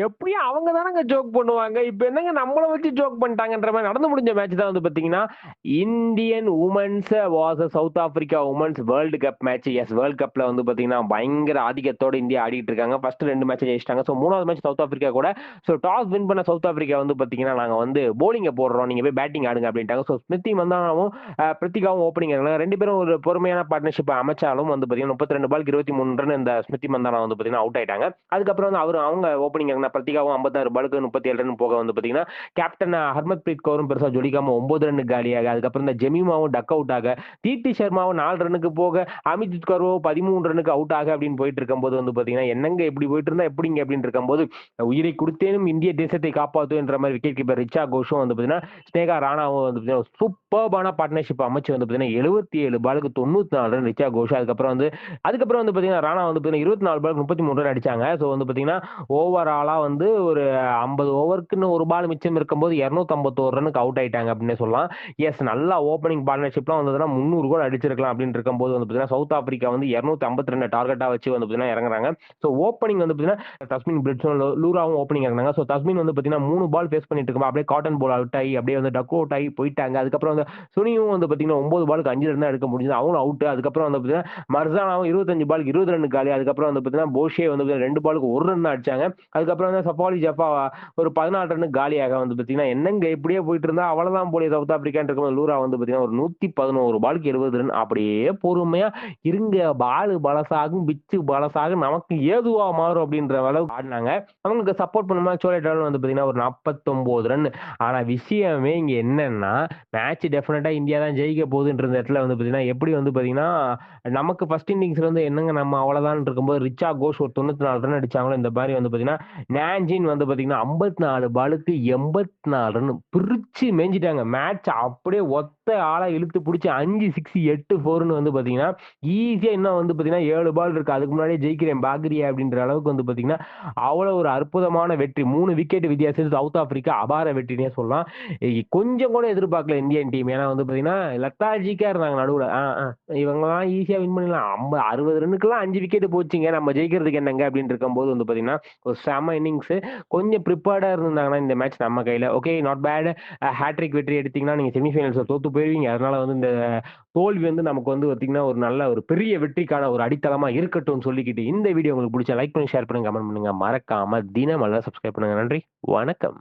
எப்படியும் அவங்க தானங்க ஜோக் பண்ணுவாங்க. இப்ப என்னங்க நம்மள வச்சு ஜோக் பண்ணிட்டாங்கன்ற மாதிரி நடந்து முடிஞ்ச மேட்ச் தான் வந்து பார்த்தீங்கன்னா, Indian women's vs South Africa women's world cup match. S world கப்ல வந்து பார்த்தீங்கன்னா, பயங்கர ஆதிக்கத்தோட இந்தியா ஆடிட்டு இருக்காங்க. ஃபர்ஸ்ட் ரெண்டு மேட்ச் ஜெயிச்சிட்டாங்க ஸோ மூணாவது மேட்ச் சவுத் ஆப்பிரிக்கா கூட. ஸோ டாஸ் வின் பண்ண சவுத் ஆப்பிரிக்கா வந்து பாத்தீங்கன்னா நாங்க வந்து போலிங்க போடுறோம். நீங்க போய் பேட்டிங் ஆடுங்க அப்படின்ட்டாங்க. ஸோ ஸ்மிருதி மந்தானாவும், அ பிரித்திகாவும் ஓப்பனிங் இறங்குனாங்க. 2 பேரும் ஒரு பொறுமையான பார்ட்னர்ஷிப் அமைச்சாலும் வந்து பார்த்தீங்கன்னா, 32 பாலுக்கு 23 ரன் இந்த ஸ்மிருதி மந்தானா வந்து பார்த்தீங்கன்னா, அவுட் ஆயிட்டாங்க. அதுக்கப்புறம் வந்து அவர் அவங்க ஓப்பனிங் இறங்குன பிரித்திகாவும் 56 பாலுக்கு 37 ரன் போக வந்து பார்த்தீங்கன்னா, கேப்டன் ஹர்மத் பிரீத் கவரும் பெருசா ஜொலிக்காம ஒன்பது ரன் காலியாக, அதுக்கப்புறம் இந்த ஜெமீமாவும் டக் அவுட் ஆக, தீப்தி சர்மாவும் நாலு ரன்னுக்கு போக, அமித் கர்வோ பதிமூணு ரனுக்கு அவுட் ஆக அப்படின்னு போயிட்டு இருக்கும்போது வந்து பார்த்தீங்கன்னா, என்னங்க இப்படி போயிட்டு இருந்தா எப்படிங்க அப்படின்னு இருக்கும்போது, உயிரை கொடுத்தேனும் இந்திய தேசத்தை காப்பாற்றும் என்ற மாதிரி விக்கெட் கீப்பர் ரிச்சா கோஷும் வந்து பார்த்தீங்கன்னா, ஸ்னேகா ராணாவும் வந்து பார்த்தீங்கன்னா, சூப்பர்பான பார்ட்னர்ஷிப் அமைச்சு வந்து பார்த்தீங்கன்னா, 77 பாலுக்கு 94 ரன் ரிச்சா கோஷ். அதுக்கப்புறம் வந்து அதுக்கப்புறம் வந்து பார்த்தீங்கன்னா, ராணா வந்து பார்த்தீங்கன்னா, 24 பாலுக்கு 33 ரன் அடிச்சாங்க. ஸோ வந்து பார்த்தீங்கன்னா, ஓவராலா வந்து ஒரு 50 ஓவருக்குன்னு ஒரு பால் மிச்சம் இருக்கும்போது 251 ரன்னுக்கு அவுட் ஆயிட்டாங்க அப்படின்னு சொல்லலாம். எஸ் நல்லா ஓப்பனிங் பார்ட்னர்ஷிப்லாம் வந்ததுன்னா முந்நூறு கோல் அடிச்சிருக்கலாம் அப்படின்னு இருக்கும்போது வந்து பார்த்தீங்கன்னா, சவுத் ஆப்பிரிக்கா வந்து இரநூத்தி ஐம்பத்தி ரெண்டு டார்கெட்டாக வச்சு வந்து பார்த்தீங்கன்னா இறங்குறாங்க. ஸோ ஓப்பனிங் வந்து பார்த்தீங்கன்னா, தஸ்மின் பிரிட்ஸும், லூராவும் ஓப்பனிங் இறங்குனாங்க. ஸோ தஸ்மின் வந்து பார்த்தீங்கன்னா, மூணு பால் ஃபேஸ் பண்ணிட்டு இருக்கோம் அப்படியே காட்டன் பால் அவுட் ஆகி அப்படியே வந்து டக் அவுட் ஆகி போயிட்டாங்க. அதுக்கப்புறம் வந்து சுனியும் வந்து பார்த்தீங்கன்னா, ஒன்பது பாலுக்கு அஞ்சு ரன் தான் எடுக்க முடிஞ்சது. அவங்களும் அவுட். அதுக்கப்புறம் வந்து பார்த்தீங்கன்னா, மர்சானாவும் 25 பாலுக்கு இருபது ரன் காலி. அதுக்கப்புறம் வந்து பார்த்தீங்கன்னா, போஷே வந்து ரெண்டு பாலுக்கு ஒரு ரன் தான் அடிச்சாங்க. அதுக்கப்புறம் வந்து சஃபாலி ஜஃபா ஒரு பதினாலு ரன் காலியாக வந்து பார்த்தீங்கன்னா, என்னங்க இப்படியே போயிட்டு இருந்தா அவ்வளவுதான் போலிய சவுத் ஆப்பிரிக்கான்னு இருக்கும் லூரா வந்து பார்த்தீங்கன்னா, ஒரு 111 பாலுக்கு 70 ரன் அப்படியே பொறுமையா இருங்க பாலு பலசாகும், பிச்சு பலசாகும் நமக்கு ஏதுவா மாறும் அப்படின்ற அளவுக்கு ஆடினாங்க அவங்களுக்கு சப்போர்ட் பண்ணும்போது சோலேட்டாலும் வந்து பார்த்தீங்கன்னா, ஒரு 49 ரன். ஆனா விஷயமே இங்க என்னன்னா, மேட்ச் டெஃபினட்டா இந்தியா தான் ஜெயிக்க போகுதுன்ற இடத்துல வந்து பார்த்தீங்கன்னா, எப்படி வந்து பார்த்தீங்கன்னா, நமக்கு ஃபர்ஸ்ட் இன்னிங்ஸ்ல வந்து என்னங்க நம்ம அவ்வளவுதான் இருக்கும்போது ரிச்சா கோஷ் ஒரு 94 ரன் அடிச்சாங்களோ, இந்த மாதிரி வந்து பார்த்தீங்கன்னா, நான்ஜின் வந்து பார்த்தீங்கன்னா, 54 பாலுக்கு 84 ரன் பிரிச்சு மேஞ்சிட்டாங்க மேட்ச் அப்படியே ஒத்த ஆளா இழுத்து பிடிச்சி அஞ்சு சிக்ஸ் எட்டு ஃபோர்னு வந்து பார்த்தீங்கன்னா, ஈஸியா இன்னும் வந்து பார்த்தீங்கன்னா, ஏழு பால் இருக்கு. அதுக்கு முன்னாடியே ஜெயிக்கிறேன் பாக்குறியா அப்படின்ற அளவுக்கு வந்து பார்த்தீங்கன்னா, அவ்வளவு ஒரு அற்புதமான வெற்றி. மூணு விக்கெட் வித்தியாசத்தில் சவுத் ஆப்பிரிக்கா அபார வெற்றினே சொல்லலாம். கொஞ்சம் கூட எதிர்பார்க்கல இந்தியன் டீம். ஏன்னா வந்து பார்த்தீங்கன்னா, லெத்தாஜிக்கா இருந்தாங்க நடுவுல. ஆ, ஆ இவங்கலாம் ஈஸியா வின் பண்ணிடலாம். ஐம்பது அறுபது ரன்னுக்குலாம் அஞ்சு விக்கெட் போச்சுங்க. நம்ம ஜெயிக்கிறதுக்கு என்னங்க அப்படின்னு இருக்கும்போது வந்து பார்த்தீங்கன்னா, ஒரு செம இன்னிங்ஸ். கொஞ்சம் ப்ரிப்பேர்டா இருந்தாங்கன்னா இந்த மேட்ச் நம்ம கையில. Okay not bad. ஹேட்ரிக் வெற்றி எடுத்தீங்கன்னா, நீங்க செமிஃபைனல்ஸ் தோத்து போயிருவீங்க. அதனால வந்து இந்த தோல்வி வந்து நமக்கு வந்து பார்த்தீங்கன்னா, ஒரு நல்ல ஒரு பெரிய வெற்றிக்கான ஒரு அடித்தளமா இருக்கட்டும்னு சொல்லிக்கிட்டு, இந்த வீடியோ உங்களுக்கு பிடிச்ச லைக் பண்ணி, ஷேர் பண்ணுங்க, கமெண்ட் பண்ணுங்க. மறக்காம தினமல்ல சப்ஸ்கிரைப் பண்ணுங்க. நன்றி. வணக்கம்.